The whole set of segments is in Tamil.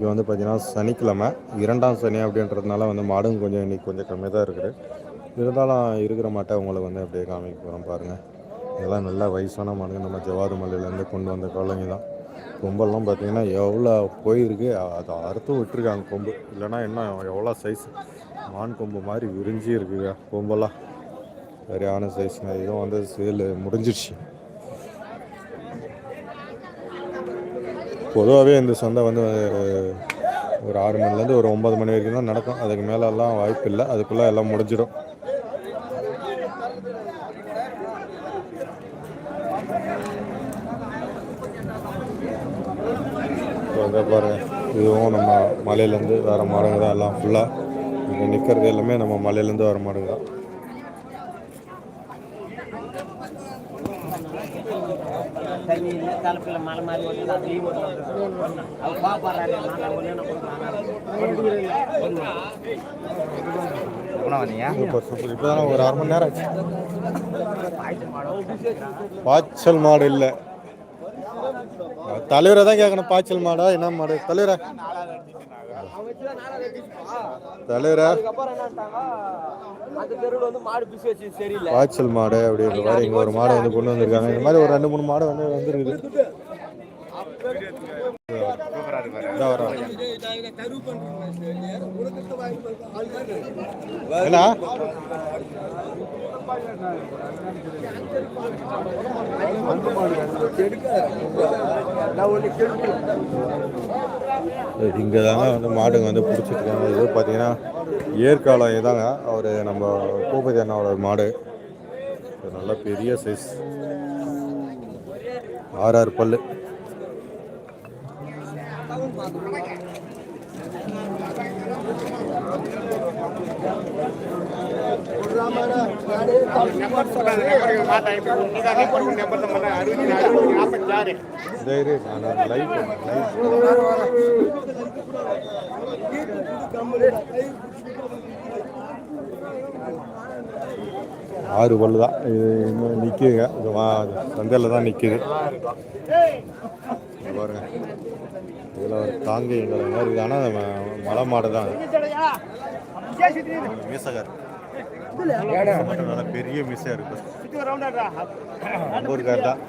இது வந்து பார்த்தீங்கன்னா சனிக்கிழமை இரண்டாம் சனி அப்படின்றதுனால வந்து மாடும் கொஞ்சம் இன்னைக்கு கொஞ்சம் கம்மியாக தான் இருக்குது. இருந்தாலும் இருக்கிற மாட்டை உங்களை வந்து அப்படியே காமிக்க போகிறோம் பாருங்கள் இதெல்லாம் நல்லா வயசான மாடுங்க. நம்ம ஜவாது மலையிலேருந்து கொண்டு வந்த குழந்தைங்க தான். கொம்பெல்லாம் பார்த்தீங்கன்னா எவ்வளோ போயிருக்கு. அதை அறுத்து விட்டுருக்காங்க கொம்பு. இல்லைன்னா இன்னும் எவ்வளோ சைஸ் மான் கொம்பு மாதிரி விரிஞ்சி இருக்குங்க கொம்பெல்லாம். சரியான சைஸுங்க இதுவும் வந்து சேல் முடிஞ்சிடுச்சு பொதுவாகவே இந்த சந்தை வந்து ஒரு ஆறு மணிலேருந்து ஒரு ஒன்பது மணி வரைக்கும் தான் நடக்கும். அதுக்கு மேலெல்லாம் வாய்ப்பு இல்லை. அதுக்குள்ளே எல்லாம் முடிஞ்சிடும். இப்போ வந்து இதுவும் நம்ம மலையிலேருந்து வேறு மாடுங்க தான். எல்லாம் ஃபுல்லாக இங்கே நிற்கிறது எல்லாமே நம்ம மலையிலேருந்து வர மாடுங்க தான் தண்ணி இல்லை தலைப்பில் மலை மாதிரி ஓட்டுது அது லீவ் இப்போ தானே ஒரு அரை மணி நேரம் ஆச்சு. பாய்ச்சல் மாடு இல்லை. தலைவரை தான் கேட்கணும் பாய்ச்சல் மாடா என்ன மாடு? தலைவரா? தலைவரா? பாய்ச்சல் மாடு அப்படின்ற மாதிரி இங்கே ஒரு மாடு வந்து கொண்டு வந்திருக்காங்க. இந்த மாதிரி ஒரு ரெண்டு மூணு மாடு வந்து வந்துருக்குது. என்ன? இங்கே தாங்க வந்து மாடுங்க வந்து பிடிச்சிருக்காங்க. இது பார்த்தீங்கன்னா ஏற்காலம் இதாங்க அவர் நம்ம பூபதி அண்ணாவோட மாடு. நல்ல பெரிய சைஸ் ஆறு ஆறு பல்லு. நான் ஆறு பல்லு தான். இது இன்னும் நிற்குதுங்க சந்தையில் தான் நிற்குது பாருங்க. இதில் ஒரு காங்கேயங்கிற மாதிரி இருக்குது ஆனால் மலை மாடு தான். மீசகார். மட்டும் நல்லா பெரிய மீசையாக இருக்கு ஊருக்கார் தான்.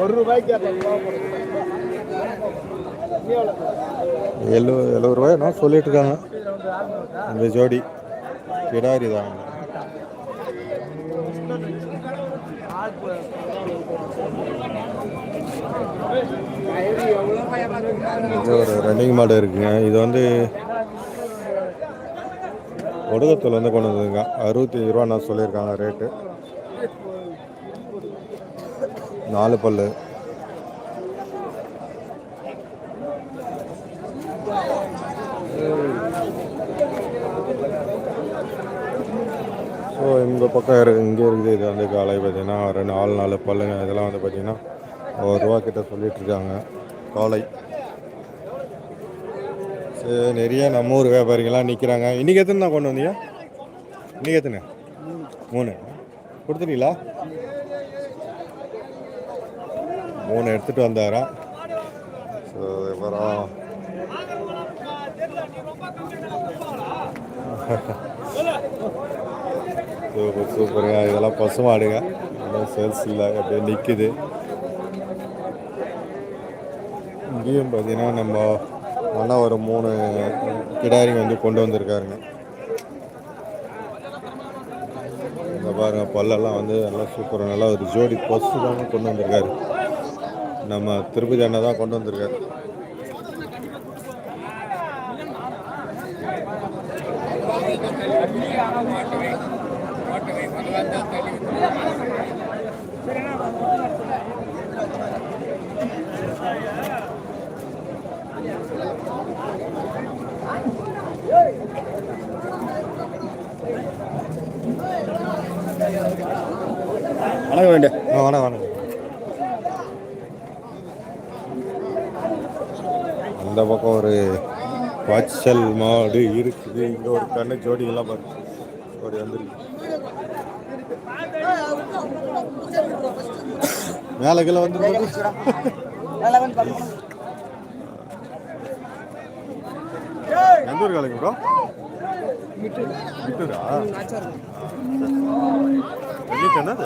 ஒரு ரூபாய்க்கு எழு எழுபது ரூபாய் என்ன சொல்லிட்டு இருக்காங்க இந்த ஜோடி கிடாரி தான். இது ஒரு ரன்னிங் மாடு இருக்குங்க. இது வந்து ஒடுகத்தில் வந்து கொண்டு வந்ததுங்க அறுபத்தி ரூபா நான் சொல்லியிருக்காங்க ரேட்டு நாலு பல்லு. ஸோ இந்த பக்கம் இருக்கு இங்கே இருக்குது. இது வந்து காலை பார்த்திங்கன்னா ரெண்டு நாலு நாலு பல்லுங்க இதெல்லாம் வந்து பார்த்தீங்கன்னா ஒரு ரூபா கிட்ட சொல்லிட்டு இருக்காங்க. காலை. சரி நிறைய நம்ம ஊர் வியாபாரிகள்லாம் நிற்கிறாங்க இன்றைக்கி எத்தனை தான் கொண்டு வந்தீங்க? இன்றைக்கி எத்தனை? மூணு. கொடுத்துட்டீங்களா? மூணு எடுத்துகிட்டு வந்தாரா? ஸோ அப்புறம் சூப்பர் சூப்பருங்க. இதெல்லாம் பசுமாடுங்க. இன்னும் சேல்ஸ் இல்லை. அப்படியே நிற்குது இங்கேயும் பார்த்தீங்கன்னா நம்ம அண்ணா ஒரு மூணு கிடாரிங்க வந்து கொண்டு வந்திருக்காருங்க. இந்த பாருங்க பல்லெல்லாம் வந்து நல்லா சூப்பராக நல்லா ஒரு ஜோடி பசு தாங்க கொண்டு வந்திருக்காரு. நம்ம திருப்பதி அண்ணா தான் கொண்டு வந்திருக்காரு. வணக்கம் வேண்டிய வணக்கம் வணக்கம். அந்த பக்கம் ஒரு பாய்ச்சல் மாடு இருக்குது. இங்க ஒரு கண்ணு ஜோடிகள்லாம் பாருங்க ஜோடி வந்துருக்கு. மேலே கீழே வந்து எந்த ஊர் காலைங்க ப்ரோ இன்னைக்கு என்னது?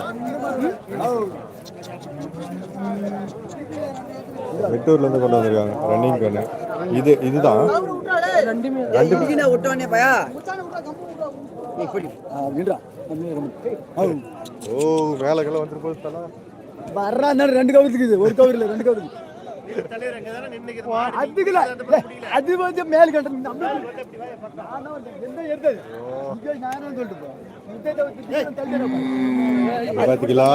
வெட்டூர்ல இருந்து கொண்டு வந்திருக்காங்க. ரன்னிங் கண்ணு இது இதுதான். ரெண்டு விட்டோன்னே பயா? ஓ மேலே கீழே வந்துட்டு போகுது தலா. வர்றா ரெண்டு கவுத்துக்குது ஒரு கவர் இல்ல ரெண்டு கவுத்துக்கு. அதுக்குல அது வந்து மேல் கட்ட நம்ம எந்த எடுத்தது? இங்க நானும் சொல்லிட்டு போ பாத்தீங்களா?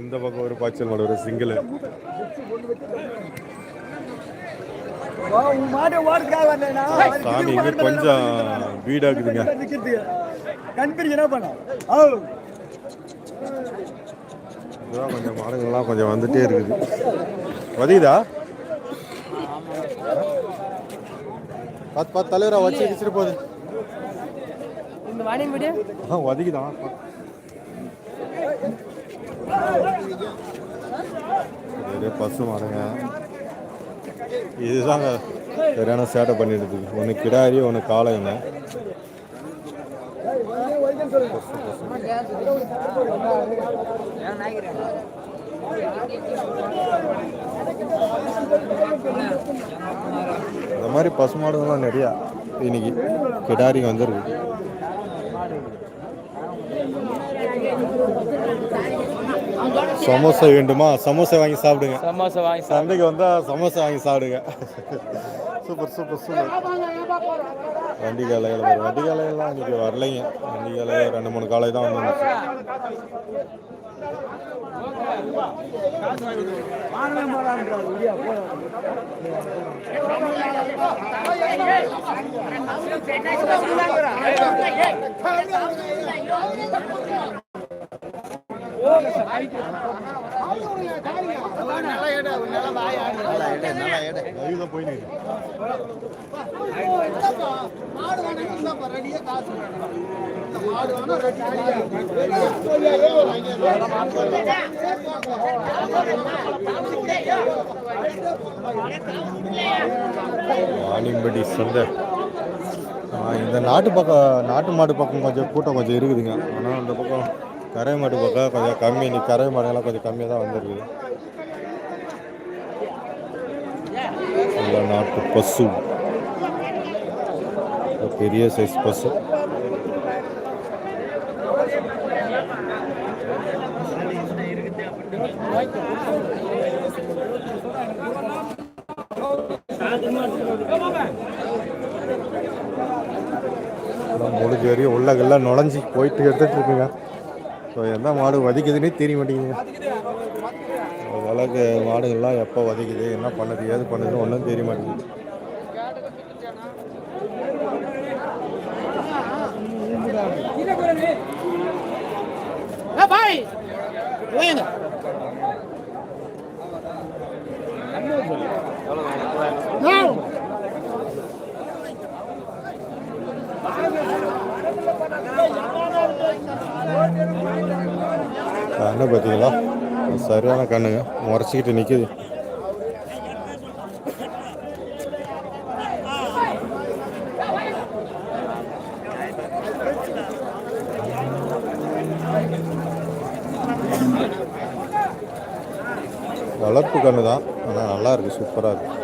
இந்த பக்கம் ஒரு பாய்ச்சல் மாடு ஒரு சிங்கிள். சாமி கொஞ்சம் வீடாக்குதுங்க. கண்பிரி என்ன பண்ண? இதுதான் கொஞ்சம் மாடுங்கள்லாம் கொஞ்சம் வந்துட்டே இருக்குது. வதிதா? பார்த்து பார்த்து தலைவரா வச்சு வச்சுட்டு போகுது. இந்த வாணியம் விடு? ஆ வதிக்குதான் இது பசு மாடுங்க. இதுதாங்க சரியான சேட்டை பண்ணிடுது ஒன்று கிடாரி ஒன்று காளைங்க இந்த மாதிரி பசு மாடுங்கள்லாம் நிறையா இன்னைக்கு கிடாரிங்க வந்துருக்கு. சமோசா வேண்டுமா? சமோசா வாங்கி சாப்பிடுங்க. சமோசா வாங்கி சந்தைக்கு வந்தா சமோசா வாங்கி சாப்பிடுங்க. Super super super. வண்டி காலையில் வரும். வண்டி காலையெல்லாம் இன்னைக்கு வரலைங்க. வண்டி காலையில் ரெண்டு மூணு காலை தான் வந்துருந்துச்சு லைவ் தான் போயின்னு சந்தை இந்த நாட்டு பக்கம் நாட்டு மாடு பக்கம் கொஞ்சம் கூட்டம் கொஞ்சம் இருக்குதுங்க. ஆனால் அந்த பக்கம் கரை மாடு பக்கம் கொஞ்சம் கம்மி. இன்னைக்கு கரை மாடுங்கள்லாம் கொஞ்சம் கம்மியாக தான் வந்துருக்குது நாட்டு பசு. பெரிய சைஸ் பசு. முடிஞ்ச வரையும் உள்ளகெல்லாம் நுழைஞ்சி போயிட்டு எடுத்துட்டு இருக்குங்க ஸோ எந்த மாடு வதைக்குதுன்னே தெரிய மாட்டேங்குது அளவுக்கு மாடுகள்லாம் எப்போ வதைக்குது என்ன பண்ணுது ஏது பண்ணுதுன்னு ஒன்றும் தெரிய மாட்டேங்குது. பாய் கண்ணு பார்த்தீங்களா? சரியான கண்ணுங்க. முறைச்சிக்கிட்டு நிற்குது வளர்ப்பு கண்ணு தான் ஆனால் நல்லா இருக்கு. சூப்பராக இருக்கு.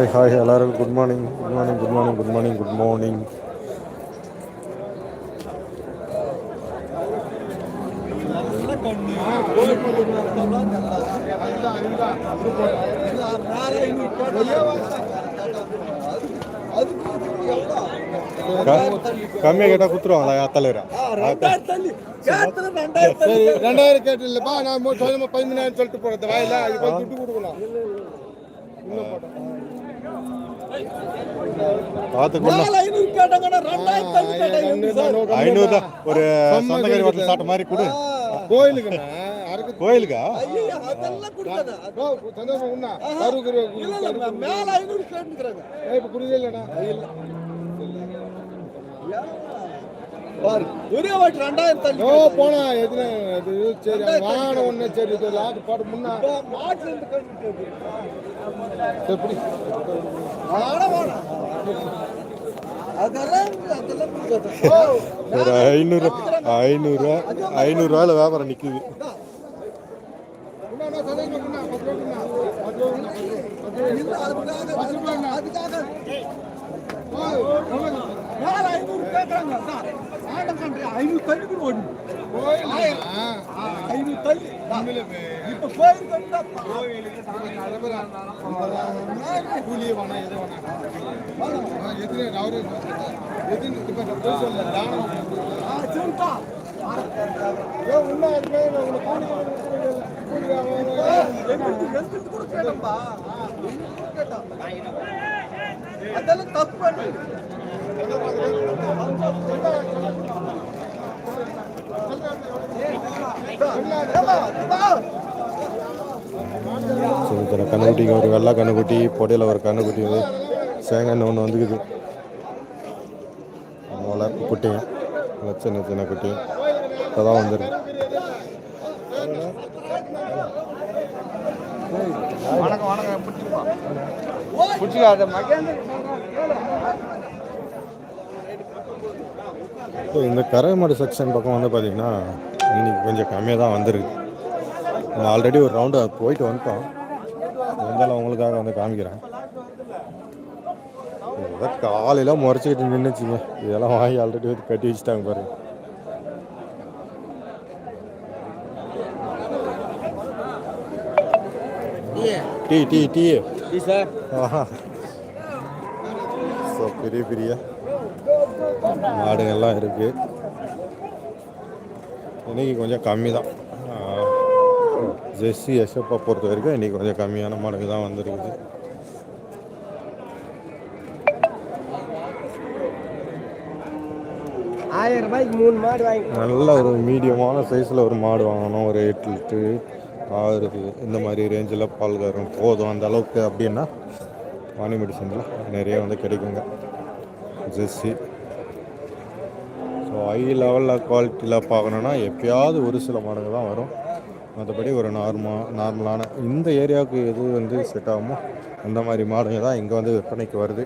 ஹாய் ஹாய் எல்லாருக்கும் good morning good morning good morning good morning good morning கம்மியாக கேட்டால் குத்துருவாங்களா தலைவரா ரெண்டாயிரம் கேட்டு இல்லப்பா நான் பதிமூணாயிரம் சொல்லிட்டு போறது வாயில அது துட்டு கொடுக்கணும் ஒரு சொந்தக்காரி சாப்பிட்ட மாதிரி கொடு. கோயிலுக்கா? பாரு, ஒரே வாட்டி ரெண்டாயிரம் தள்ளி ஓ போனா எதுனா சரி வாங்கின ஒண்ணு சரி இது முன்னா. மாட்டுல இருந்து கேட்டுக்கிறது. எப்படி ஒரு ஐநூறு ஐநூறுரூவா ஐநூறுரூவாவில் வியாபாரம் நிற்குது ஐநூறு ஐநூறு ஓடும் ஐநூறு தள்ளி இப்ப கோயில் கட்டா கூலியே வேணா எது வேணா எது அவரு எது இப்ப போய் சொல்ல தானம் சொல்லிட்டா ஏ உண்ணா அதுமே உங்களுக்கு கூலி கூட கேட்டப்பா கேட்டான் அதெல்லாம் தப்பு பண்ணு. ஏம்மா, கண்ணுக்குட்டிங்க ஒரு வெள்ளை கண்ணுக்குட்டி பொடையில் ஒரு கண்ணுக்குட்டி வந்து சேங்கன்னு ஒன்று வந்துக்குது. வளர்ப்பு குட்டிங்க. சின்ன சின்ன குட்டி. இப்போ தான் வந்துருக்கு. வணக்கம் வணக்கம் பிடிச்சிக்காத மகேந்திர இந்த கரைமாடு செக்ஷன் பக்கம் வந்து பார்த்தீங்கன்னா இன்னைக்கு கொஞ்சம் கம்மியாக தான் வந்திருக்கு. நான் ஆல்ரெடி ஒரு ரவுண்டு போயிட்டு வந்துட்டோம். இருந்தாலும் உங்களுக்காக வந்து காமிக்கிறேன். ஏதோ காலையில் முறைச்சிக்கிட்டு நின்றுச்சுங்க இதெல்லாம் வாங்கி ஆல்ரெடி வந்து கட்டி வச்சுட்டாங்க பாருங்க. Tea tea tea. ஆஹா. ஸோ பெரிய பெரிய மாடுங்கள்லாம் இருக்கு. இன்னைக்கு கொஞ்சம் கம்மி தான் ஜெர்சி எஸ்எப்பா பொறுத்த வரைக்கும் இன்னைக்கு கொஞ்சம் கம்மியான மாடுங்க தான் வந்திருக்குது. ஆயிரம் ரூபாய்க்கு மூணு மாடு வாங்கி நல்ல ஒரு மீடியமான சைஸில் ஒரு மாடு வாங்கணும். ஒரு எட்டு லிட்டரு ஆறு இந்த மாதிரி ரேஞ்சில் பால் கறக்கும். போதும். அந்த அளவுக்கு அப்படின்னா வாணி மெடிசனில் நிறைய வந்து கிடைக்குங்க. ஜெர்சி. ஸோ ஹை லெவலில் குவாலிட்டியில் பார்க்கணுன்னா எப்பயாவது ஒரு சில மாடுங்க தான் வரும். மற்றபடி ஒரு நார்மலாக நார்மலான இந்த ஏரியாவுக்கு எது வந்து செட் ஆகுமோ அந்த மாதிரி மாடுங்க தான் இங்கே வந்து விற்பனைக்கு வருது.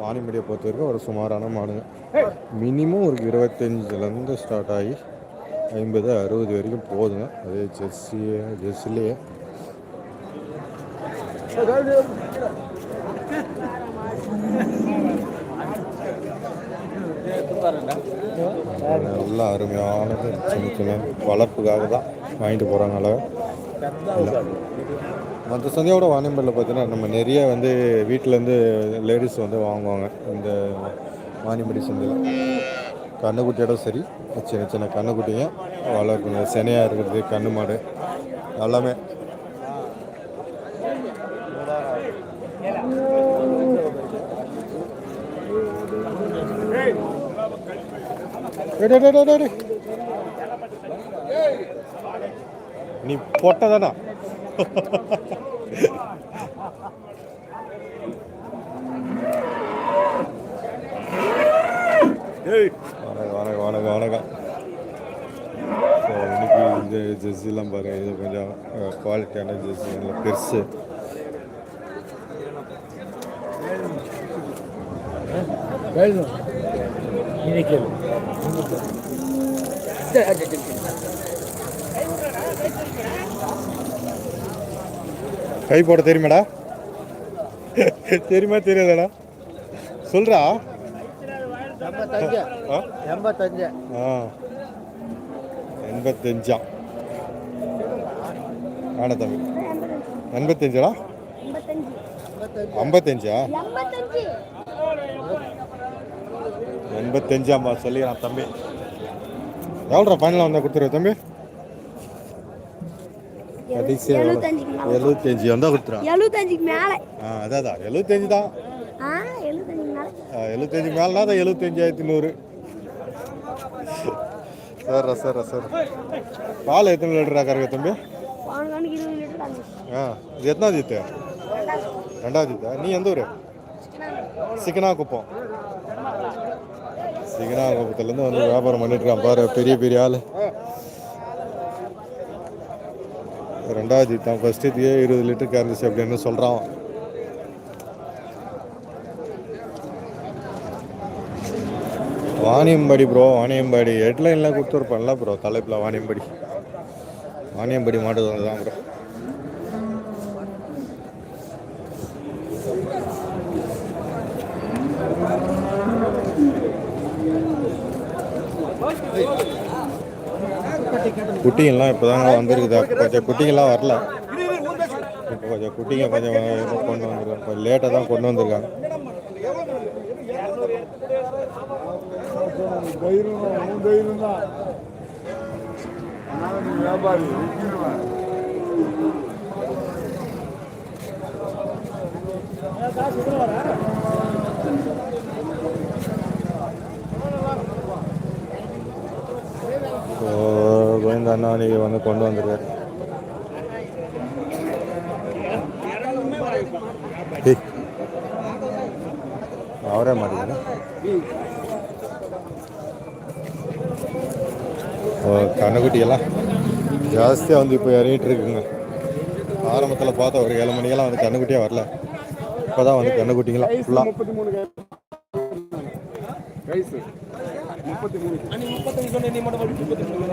வாணிமடியை பொறுத்த வரைக்கும் ஒரு சுமாரான மாடுங்க. மினிமம் ஒரு இருபத்தஞ்சிலேருந்து ஸ்டார்ட் ஆகி ஐம்பது அறுபது வரைக்கும் போதுங்க. அதே ஜெர்சி ஜெர்சிலேயே. நல்ல அருமையானது. சின்ன சின்ன வளர்ப்புக்காக தான் வாங்கிட்டு போகிறாங்க அளவு மற்ற சந்தையோட வாணியம்பலில் பார்த்தீங்கன்னா நம்ம நிறைய வந்து வீட்டிலேருந்து லேடிஸ் வந்து வாங்குவாங்க இந்த வாணியம்படி சந்தையில். கண்ணுக்குட்டியோட சரி சின்ன சின்ன கண்ணுக்குட்டியும் வளர்க்குங்க செனையாக இருக்கிறது கண்ணு மாடு எல்லாமே நீ பொட்டதானா வணக்கம் வணக்கம் வணக்கம் வணக்கம் ஸோ இன்னைக்கு இந்த ஜெர்சிலாம் பாருங்கள் இது கொஞ்சம் குவாலிட்டியான ஜெர்சி நல்ல பெருசு. கை போட தெரியுமாடா? தெரியுமா தெரியாதாடா? சொல்றா. எண்பத்தஞ்சு? எண்பத்தஞ்சு ஆ. எண்பத்தஞ்சா? ஆனா தம்பி. எண்பத்தஞ்சாடா ஐம்பத்தஞ்சா? எண்பத்தஞ்சு எண்பத்தஞ்சாம்மா சொல்லிக்கிறான் தம்பி. எவ்வளோ ஃபைனலாக வந்தால் கொடுத்துருவ தம்பி? எழுபத்தஞ்சி வந்தால் எழுபத்தஞ்சுக்கு மேலே. ஆ அதான் எழுபத்தஞ்சி தான். எழுபத்தஞ்சி மேலேனா தான் எழுபத்தஞ்சாயிரத்தி நூறு. சார் சார் சார் பால் எத்தனை லிட்டரா கறக்க தம்பி? ஆ இது எத்தனாவது ஜித்து? ரெண்டாவது ஜித்தா? நீ எந்த ஊர்? சிக்கனா குப்பம் சிக்கனா குப்பத்துலேருந்து வந்து வியாபாரம் பண்ணிட்டு இருக்கான் பாரு பெரிய பெரிய ஆள். ரெண்டாவது தான் ஃபஸ்ட்டுத்தையே இருபது லிட்டர் கறந்துச்சு அப்படின்னு சொல்கிறான் வாணியம்பாடி ப்ரோ வாணியம்பாடி. ஹெட்லைனில் கொடுத்துருப்பான்ல ப்ரோ தலைப்பில் வாணியம்பாடி. வாணியம்பாடி மாட்டு தான் ப்ரோ குட்டிங்கெல்லாம் இப்போ தாங்க வந்துருக்குது கொஞ்சம் குட்டிங்கெல்லாம் வரல. இப்போ கொஞ்சம் குட்டிங்க கொஞ்சம் கொண்டு வந்திருக்காங்க. கொஞ்சம் லேட்டாக தான் கொண்டு வந்திருக்காங்க. வியாபாரி கருணாநிதி வந்து கொண்டு வந்திருக்காரு. அவரே மாட்டேங்குது ஓ கண்ணுக்குட்டியெல்லாம் ஜாஸ்தியாக வந்து இப்போ இறங்கிட்டு இருக்குங்க. ஆரம்பத்தில் பார்த்தா ஒரு ஏழு மணிக்கெல்லாம் வந்து கண்ணுக்குட்டியாக வரல. இப்போ தான் வந்து கண்ணுக்குட்டிங்களாம் ஃபுல்லாக முப்பத்தி மூணு வயசு முப்பத்தி மூணு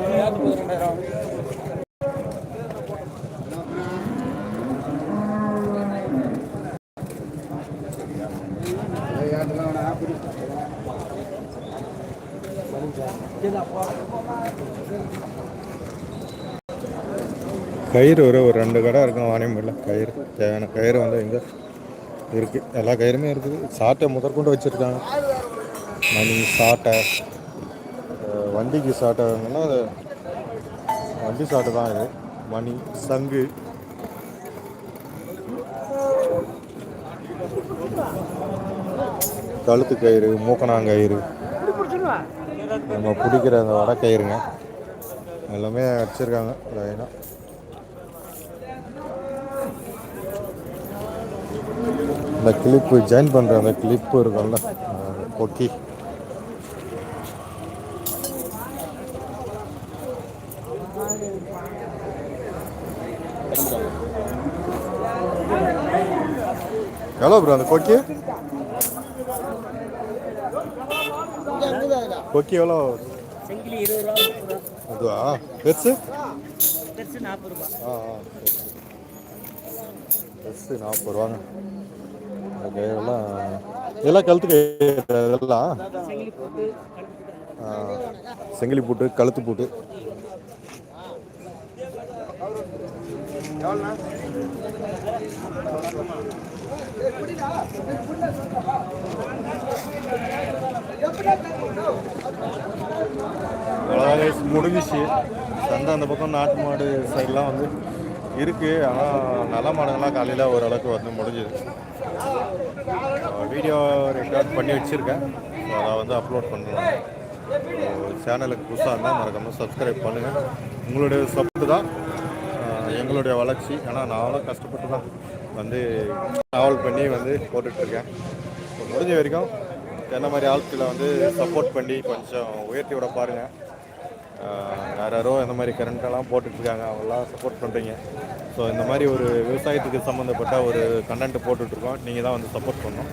கயிறு ஒரு ஒரு ரெண்டு கடை இருக்கும் வாணியம்பேட்டில் கயிறு தேவையான கயிறு வந்து இங்கே இருக்குது எல்லா கயிறுமே இருக்குது. சாட்டை முதற்கொண்டு வச்சுருக்காங்க. மணி சாட்டை. வண்டிக்கு சாட்டாங்கன்னா வண்டி சாட்டை தான் இது. மணி சங்கு. கழுத்து கயிறு மூக்கணாங்கயிறு. நம்ம பிடிக்கிற அந்த வடை கயிறுங்க. எல்லாமே அடிச்சிருக்காங்க லைனாக இந்த கிளிப்பு ஜாயின் பண்ணுற அந்த கிளிப்பு இருக்கும்ல கொக்கி. எவ்வளோ ப்ரோ அந்த கொக்கி கொக்கி எவ்வளோ அதுவா? பெருசு ஆ ஆ பெருசு நாற்பது ரூபாங்க. ஓகே இதெல்லாம்? கழுத்து கயிறு இதெல்லாம் செங்கிலி போட்டு கழுத்து பூட்டு. அவ்வளோதான் முடிஞ்சிச்சு. சந்தை அந்த பக்கம் நாட்டு மாடு சைட்லாம் வந்து இருக்குது ஆனால் நல்ல மாடுங்கள்லாம் காலையில் ஓரளவுக்கு வந்து முடிஞ்சுது. வீடியோ ரெக்கார்ட் பண்ணி வச்சுருக்கேன். அதை வந்து அப்லோட் பண்ணுறேன் சேனலுக்கு புதுசாக இருந்தால் மறக்காமல் சப்ஸ்கிரைப் பண்ணுங்கள் உங்களுடைய சப்போர்ட் தான் எங்களுடைய வளர்ச்சி. ஏன்னா நானும் கஷ்டப்பட்டு தான் வந்து ட்ராவல் பண்ணி வந்து போட்டுட்ருக்கேன். முடிஞ்ச வரைக்கும் என்ன மாதிரி ஆட்களை வந்து சப்போர்ட் பண்ணி கொஞ்சம் உயர்த்தி விட பாருங்கள் யார் யாரோ இந்த மாதிரி கரண்ட்டெல்லாம் போட்டுட்ருக்காங்க. அவங்களாம் சப்போர்ட் பண்ணுறீங்க ஸோ இந்த மாதிரி ஒரு விவசாயத்துக்கு சம்மந்தப்பட்ட ஒரு கண்டென்ட் போட்டுட்ருக்கோம். நீங்கள் தான் வந்து சப்போர்ட் பண்ணணும்.